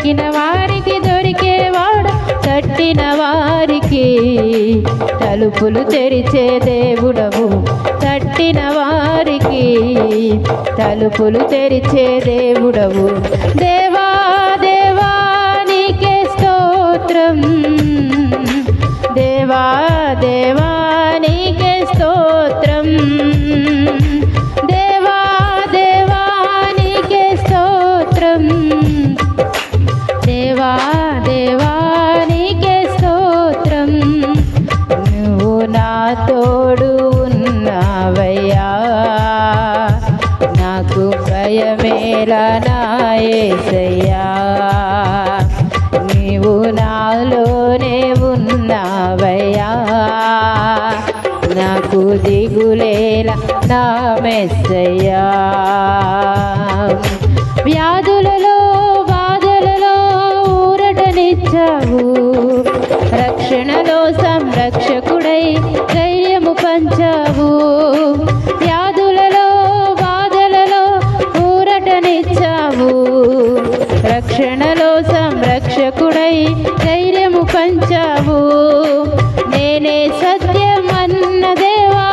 వెదకిన వారికి దొరికేవాడు తట్టిన వారికి తలుపులు తెరిచే దేవుడవు. తట్టిన వారికి తలుపులు తెరిచే దేవుడవు. దే నాకు భయమేలా నాయసయ్యా. నీవు నాలోనే ఉన్నావయ్యా. నాకు దిగులేలా నా మెస్సయ్యా వ్యాధు ధైర్యము నేనే సత్యమన్న దేవా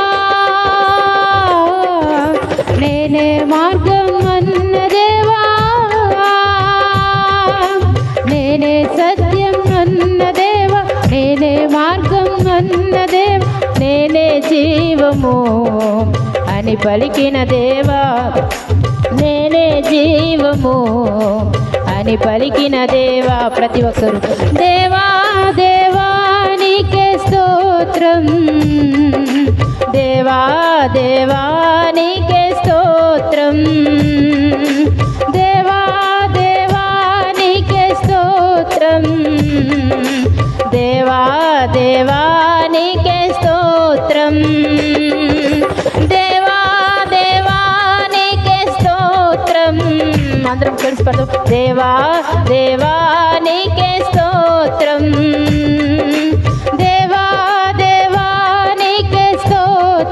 నేనే మార్గం అన్న దేవా నేనే సత్యం అన్న దేవా నేనే మార్గం అన్న దేవా నేనే జీవము అని పలికిన దేవా. నేనే జీవము అని పలికిన దేవా. ప్రతి ఒక్కరు దేవా దేవా స్తోత్రం. దేవా దేవా స్తోత్రం. దేవా దేవా స్తోత్రం. దేవా దేవా స్తోత్రం. దేవా దేవా స్తోత్రం. అందరం కలిసి పడతాం దేవా దేవా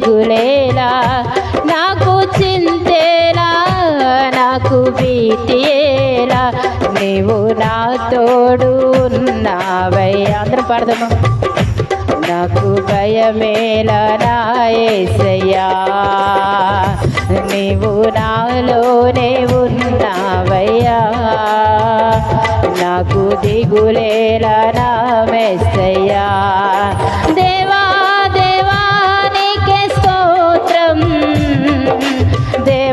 దిగులేలా నాకు చింతేలా నాకు భీతియేలా నీవు నా తోడు ఉన్నావయ్యా. అందరం పాడదామా? నాకు భయమేలా నాయసయ్యా నీవు నాలోనే ఉన్నావయ్యా. నాకు దిగులేలా నా మెస్సయ్యా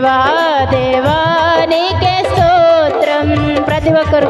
దేవా దేవా స్తోత్రం. ప్రతి ఒక్కరు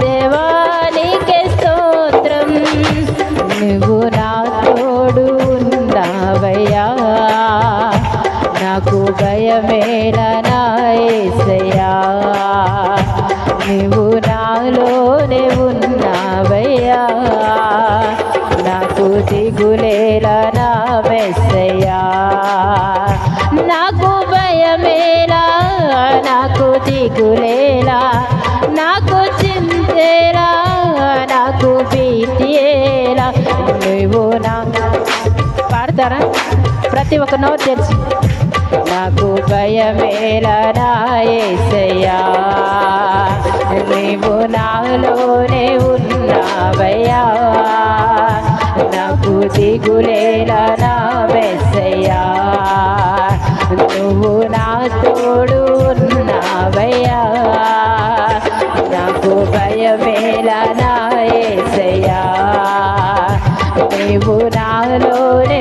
దేవా నాకు దిగులేలా నాకు చింతేలా నాకు భీతియేలా నువ్వు నా పాడతారా? ప్రతి ఒక్క నోరు తెలిసి. నాకు భయమేలా నా యేసయ్యా నీవు నాలోనే ఉన్నావయ్యా. నాకు దిగులేలా నా మెస్సయ్యా నీవు నాలోనే